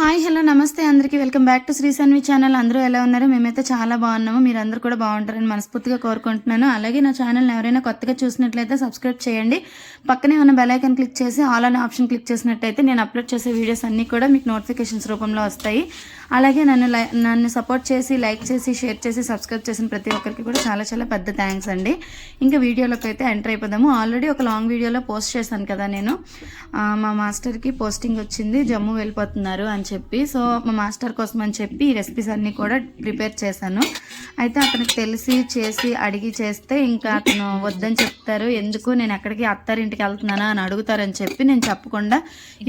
Hi hello నమస్తే అందరికీ. Welcome back to Sri Sanvi channel. అందరూ ఎలా ఉన్నారు? మేమైతే చాలా బాగున్నాము. మీరు అందరూ కూడా బాగుంటారని మనస్ఫూర్తిగా కోరుకుంటున్నాను. అలాగే నా ఛానల్ని ఎవరైనా కొత్తగా చూసినట్లయితే సబ్స్క్రైబ్ చేయండి. పక్కనే ఉన్న బెలైకన్ క్లిక్ చేసి ఆల్ అనే ఆప్షన్ క్లిక్ చేసినట్టయితే నేను అప్లోడ్ చేసే వీడియోస్ అన్నీ కూడా మీకు నోటిఫికేషన్స్ రూపంలో వస్తాయి. అలాగే నన్ను లై నన్ను సపోర్ట్ చేసి లైక్ చేసి షేర్ చేసి సబ్స్క్రైబ్ చేసిన ప్రతి ఒక్కరికి కూడా చాలా చాలా పెద్ద థ్యాంక్స్ అండి. ఇంకా వీడియోలోకి అయితే ఎంటర్ అయిపోదాము. ఆల్రెడీ ఒక లాంగ్ వీడియోలో పోస్ట్ చేశాను కదా నేను. మా మాస్టర్కి పోస్టింగ్ వచ్చింది. జమ్మూ వెళ్ళిపోతున్నారు అని చెప్పి సో మా మాస్టర్ కోసం అని చెప్పి ఈ రెసిపీస్ అన్నీ కూడా ప్రిపేర్ చేశాను. అయితే అతనికి తెలిసి చేసి అడిగి చేస్తే ఇంకా అతను వద్దని చెప్తారు. ఎందుకు? నేను ఎక్కడికి అత్తారింటికి వెళ్తున్నానా అని అడుగుతారని చెప్పి నేను చెప్పకుండా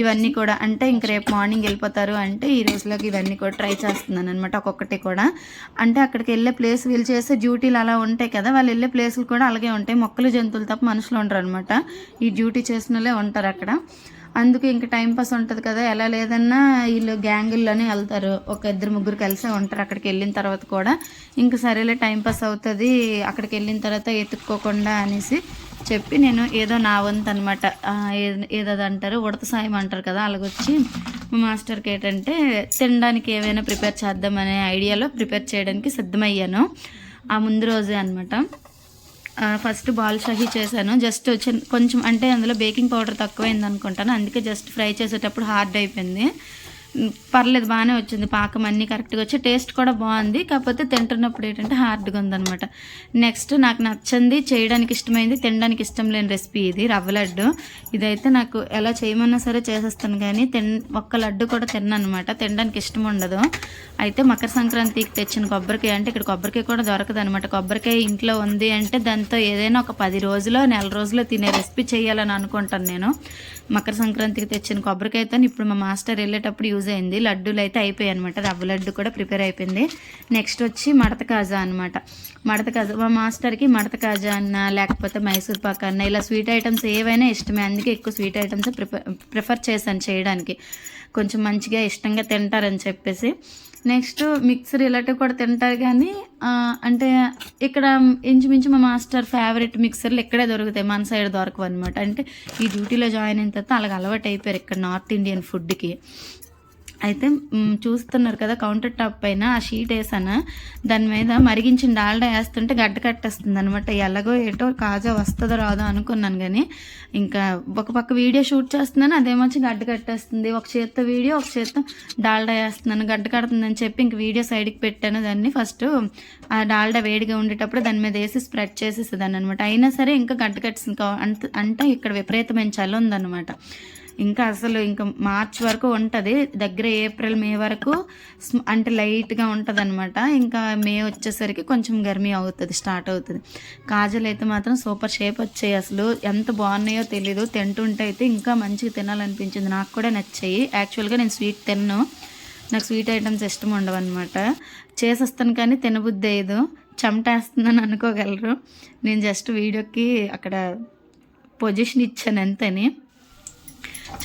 ఇవన్నీ కూడా అంటే ఇంక రేపు మార్నింగ్ వెళ్ళిపోతారు అంటే ఈ రోజులోకి ఇవన్నీ కూడా ట్రై చేస్తున్నాను అనమాట ఒక్కొక్కటి కూడా. అంటే అక్కడికి వెళ్ళే ప్లేస్ వీళ్ళు చేసే డ్యూటీలు అలా ఉంటాయి కదా. వాళ్ళు వెళ్ళే ప్లేసులు కూడా అలాగే ఉంటాయి. మొక్కలు జంతువులు తప్ప మనుషులు ఉండరు అనమాట ఈ డ్యూటీ చేసిన వాళ్ళే ఉంటారు అక్కడ. అందుకు ఇంకా టైంపాస్ ఉంటుంది కదా ఎలా లేదన్నా వీళ్ళు గ్యాంగుల్లోనే వెళ్తారు. ఒక ఇద్దరు ముగ్గురు కలిసే ఉంటారు అక్కడికి వెళ్ళిన తర్వాత కూడా. ఇంకా సరేలే టైంపాస్ అవుతుంది అక్కడికి వెళ్ళిన తర్వాత ఎత్తుక్కోకుండా అనేసి చెప్పి నేను ఏదో నా వంతు అనమాట ఏదో అంటారు ఉడత సాయం అంటారు కదా అలాగొచ్చి మా మాస్టర్కి ఏంటంటే తినడానికి ఏమైనా ప్రిపేర్ చేద్దామనే ఐడియాలో ప్రిపేర్ చేయడానికి సిద్ధమయ్యాను. ఆ ముందు రోజే అనమాట ఫస్ట్ బాల్ షాహీ చేశాను. జస్ట్ కొంచెం అంటే అందులో బేకింగ్ పౌడర్ తక్కువైంది అనుకుంటాను అందుకే జస్ట్ ఫ్రై చేసేటప్పుడు హార్డ్ అయిపోయింది. పర్లేదు బాగానే వచ్చింది. పాకం అన్నీ కరెక్ట్గా వచ్చి టేస్ట్ కూడా బాగుంది. కాకపోతే తింటున్నప్పుడు ఏంటంటే హార్డ్గా ఉందనమాట నెక్స్ట్ నాకు నచ్చింది చేయడానికి ఇష్టమైంది తినడానికి ఇష్టం లేని రెసిపీ ఇది రవ్వ లడ్డు. ఇదైతే నాకు ఎలా చేయమన్నా సరే చేసేస్తాను కానీ తిన్ ఒక్క లడ్డు కూడా తిన్నాను అనమాట తినడానికి ఇష్టం ఉండదు. అయితే మకర సంక్రాంతికి తెచ్చిన కొబ్బరికాయ అంటే ఇక్కడ కొబ్బరికాయ కూడా దొరకదు అనమాట కొబ్బరికాయ ఇంట్లో ఉంది అంటే దాంతో ఏదైనా ఒక పది రోజులో నెల రోజులో తినే రెసిపీ చేయాలని అనుకుంటాను నేను. మకర సంక్రాంతికి తెచ్చిన కొబ్బరికాయతో ఇప్పుడు మా మాస్టర్ వెళ్ళేటప్పుడు యూజ్ అయింది. లడ్డూలు అయితే అయిపోయాయి అనమాట రవ్వ లడ్డు కూడా ప్రిపేర్ అయిపోయింది. నెక్స్ట్ వచ్చి మడత కాజా అనమాట మడత కాజా మా మాస్టర్కి మడత కాజా అన్న లేకపోతే మైసూర్ పాక్ అన్న ఇలా స్వీట్ ఐటమ్స్ ఏవైనా ఇష్టమే. అందుకే ఎక్కువ స్వీట్ ఐటమ్స్ ప్రిఫర్ ప్రిఫర్ చేశాను చేయడానికి. కొంచెం మంచిగా ఇష్టంగా తింటారని చెప్పేసి. నెక్స్ట్ మిక్సర్ ఇలాంటివి కూడా తింటారు కానీ అంటే ఇక్కడ ఇంచుమించు మా మాస్టర్ ఫేవరెట్ మిక్సర్లు ఇక్కడే దొరుకుతాయి. మన సైడ్ దొరకవు అనమాట అంటే ఈ డ్యూటీలో జాయిన్ అయిన తర్వాత అలాగ అలవాటు అయిపోయారు ఇక్కడ నార్త్ ఇండియన్ ఫుడ్కి. అయితే చూస్తున్నారు కదా కౌంటర్ టాప్ పైన ఆ షీట్ వేసాను. దాని మీద మరిగించిన డాల్డా వేస్తుంటే గడ్డ కట్టేస్తుంది అనమాట ఎలాగో ఏటో కాజా వస్తుందో రాదో అనుకున్నాను కానీ ఇంకా ఒక పక్క వీడియో షూట్ చేస్తున్నాను అదేమొచ్చి గడ్డ కట్టేస్తుంది. ఒక చేత్తో వీడియో ఒక చేత్తో డాల్డా వేస్తున్నాను. గడ్డ కడుతుందని చెప్పి ఇంక వీడియో సైడ్కి పెట్టాను. దాన్ని ఫస్ట్ ఆ డాల్డా వేడిగా ఉండేటప్పుడు దాని మీద వేసి స్ప్రెడ్ చేసేసేదాన్ని అనమాట అయినా సరే ఇంకా గడ్డ కట్టేసింది అంటే ఇక్కడ విపరీతమైన చలి ఉందన్నమాట. ఇంకా అసలు ఇంకా మార్చ్ వరకు ఉంటుంది. దగ్గర ఏప్రిల్ మే వరకు అంటే లైట్గా ఉంటుంది అనమాట ఇంకా మే వచ్చేసరికి కొంచెం గర్మీ అవుతుంది స్టార్ట్ అవుతుంది. కాజల్ అయితే మాత్రం సూపర్ షేప్ వచ్చాయి అసలు. ఎంత బాగున్నాయో తెలీదు. తింటుంటే అయితే ఇంకా మంచిగా తినాలనిపించింది. నాకు కూడా నచ్చాయి. యాక్చువల్గా నేను స్వీట్ తిన్ను. నాకు స్వీట్ ఐటమ్స్ ఇష్టం ఉండవు అనమాట చేసేస్తాను కానీ తినబుద్ధి అయ్యదు. చెమటేస్తుందని అనుకోగలరు. నేను జస్ట్ వీడియోకి అక్కడ పొజిషన్ ఇచ్చాను అంతని.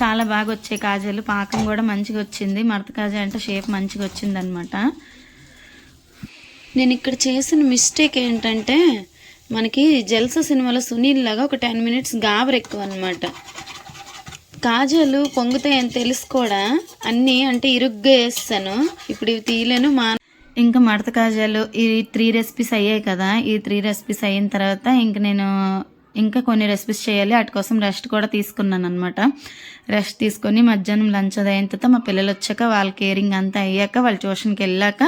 చాలా బాగా వచ్చాయి కాజాలు. పాకం కూడా మంచిగా వచ్చింది. మడత కాజా అంటే షేప్ మంచిగా వచ్చింది అనమాట నేను ఇక్కడ చేసిన మిస్టేక్ ఏంటంటే మనకి జల్సా సినిమాలో సునీల్ లాగా ఒక టెన్ మినిట్స్ గాబర్ ఎక్కువ అనమాట కాజాలు పొంగుతాయని తెలుసు కూడా అన్నీ అంటే ఇరుగ్గా వేస్తాను. ఇప్పుడు ఇవి తీయలేను మా ఇంకా మడత కాజాలు ఈ త్రీ రెసిపీస్ అయ్యాయి కదా. ఈ త్రీ రెసిపీస్ అయిన తర్వాత ఇంక నేను ఇంకా కొన్ని రెసిపీస్ చేయాలి. వాటి కోసం రెస్ట్ కూడా తీసుకున్నాను అనమాట రెస్ట్ తీసుకొని మధ్యాహ్నం లంచ్ అయిన తర్వాత మా పిల్లలు వచ్చాక వాళ్ళ కేరింగ్ అంతా అయ్యాక వాళ్ళ ట్యూషన్కి వెళ్ళాక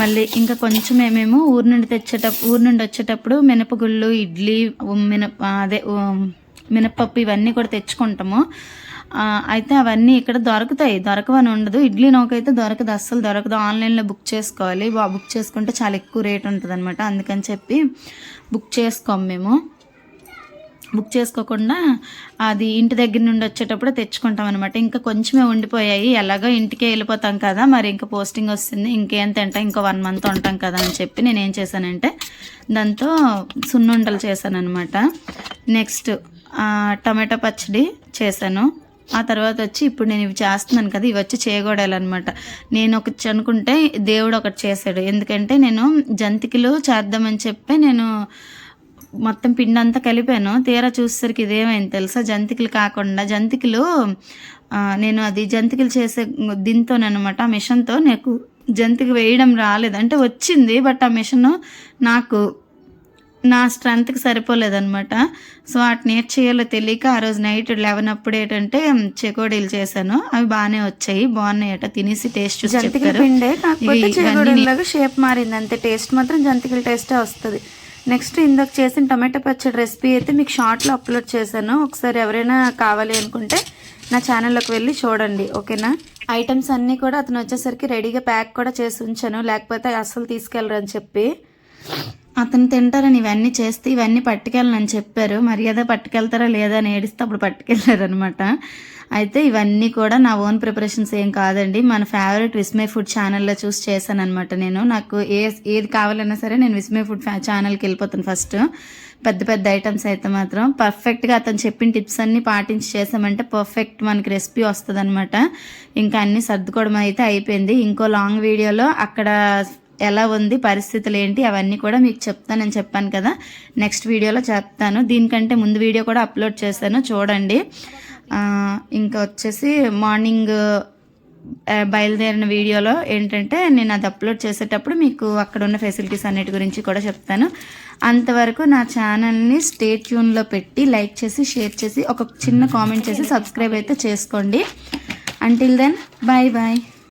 మళ్ళీ ఇంకా కొంచెం ఏమేమో ఊరు నుండి తెచ్చేటప్పుడు ఊరు నుండి వచ్చేటప్పుడు మినపగుళ్ళు ఇడ్లీ మినప అదే మినపప్పు ఇవన్నీ కూడా తెచ్చుకుంటాము. అయితే అవన్నీ ఇక్కడ దొరుకుతాయి. దొరకవని ఉండదు. ఇడ్లీ నౌకైతే దొరకదు. అస్సలు దొరకదు. ఆన్లైన్లో బుక్ చేసుకోవాలి. బుక్ చేసుకుంటే చాలా ఎక్కువ రేట్ ఉంటుంది అనమాట అందుకని చెప్పి బుక్ చేసుకోము మేము. బుక్ చేసుకోకుండా అది ఇంటి దగ్గర నుండి వచ్చేటప్పుడు తెచ్చుకుంటాం అనమాట ఇంకా కొంచెమే ఉండిపోయాయి. ఎలాగో ఇంటికే వెళ్ళిపోతాం కదా మరి ఇంకా పోస్టింగ్ వస్తుంది. ఇంకేం తింటాం? ఇంకో వన్ మంత్ ఉంటాం కదా అని చెప్పి నేను ఏం చేశానంటే దాంతో సున్నుండలు చేశాను అనమాట నెక్స్ట్ టమాటా పచ్చడి చేశాను. ఆ తర్వాత వచ్చి ఇప్పుడు నేను ఇవి చేస్తున్నాను కదా ఇవి వచ్చి చేయకూడాలన్నమాట నేను ఒకటి అనుకుంటే దేవుడు ఒకటి చేశాడు. ఎందుకంటే నేను జంతికలు చేద్దామని చెప్పి నేను మొత్తం పిండి అంతా కలిపాను. తీరా చూసేసరికి ఇదేమైంది తెలుసా? జంతికలు కాకుండా జంతికలు నేను అది జంతికలు చేసే దీంతోనమాట ఆ మిషన్తో నాకు జంతిక వేయడం రాలేదు. అంటే వచ్చింది బట్ ఆ మిషన్ నాకు నా స్ట్రెంత్కి సరిపోలేదన్నమాట. సో వాటిని ఏం చేయాలో తెలియక ఆ రోజు నైట్ లెవెన్ అప్పుడు ఏంటంటే చెకోడీలు చేశాను. అవి బాగానే వచ్చాయి బాగున్నాయట. తినేసి టేస్ట్ చూసి పిండే కాకపోతే షేప్ మారింది. అంతే టేస్ట్ మాత్రం జంతికల టేస్టే వస్తుంది. నెక్స్ట్ ఇందాక చేసిన టమాటో పచ్చడి రెసిపీ అయితే మీకు షార్ట్లో అప్లోడ్ చేశాను. ఒకసారి ఎవరైనా కావాలి అనుకుంటే నా ఛానల్లోకి వెళ్ళి చూడండి. ఓకేనా? ఐటమ్స్ అన్నీ కూడా అతను వచ్చేసరికి రెడీగా ప్యాక్ కూడా చేసి ఉంచాను. లేకపోతే అస్సలు తీసుకెళ్ళరు అని చెప్పి. అతను తింటారని ఇవన్నీ చేస్తే ఇవన్నీ పట్టుకెళ్ళనని చెప్పారు. మర్యాద పట్టుకెళ్తారా లేదా అని ఏడిస్తే అప్పుడు పట్టుకెళ్ళారనమాట అయితే ఇవన్నీ కూడా నా ఓన్ ప్రిపరేషన్స్ ఏం కాదండి. మన ఫేవరెట్ విస్మయ్ ఫుడ్ ఛానల్లో చూసి చేశాను అనమాట నేను. నాకు ఏ ఏది కావాలన్నా సరే నేను విస్మయ్ ఫుడ్ ఛానల్కి వెళ్ళిపోతాను ఫస్ట్ పెద్ద పెద్ద ఐటమ్స్ అయితే మాత్రం పర్ఫెక్ట్గా అతను చెప్పిన టిప్స్ అన్నీ పాటించి చేసామంటే పర్ఫెక్ట్ మనకి రెసిపీ వస్తుంది అనమాట ఇంకా అన్నీ సర్దుకోవడం అయితే అయిపోయింది. ఇంకో లాంగ్ వీడియోలో అక్కడ ఎలా ఉంది పరిస్థితులు ఏంటి అవన్నీ కూడా మీకు చెప్తానని చెప్పాను కదా. నెక్స్ట్ వీడియోలో చెప్తాను. దీనికంటే ముందు వీడియో కూడా అప్లోడ్ చేశాను చూడండి. ఇంకా వచ్చేసి మార్నింగ్ బయలుదేరిన వీడియోలో ఏంటంటే నేను అది అప్లోడ్ చేసేటప్పుడు మీకు అక్కడ ఉన్న ఫెసిలిటీస్ అన్నిటి గురించి కూడా చెప్తాను. అంతవరకు నా ఛానల్ని స్టే ట్యూన్లో పెట్టి లైక్ చేసి షేర్ చేసి ఒక చిన్న కామెంట్ చేసి సబ్స్క్రైబ్ అయితే చేసుకోండి. Until then bye bye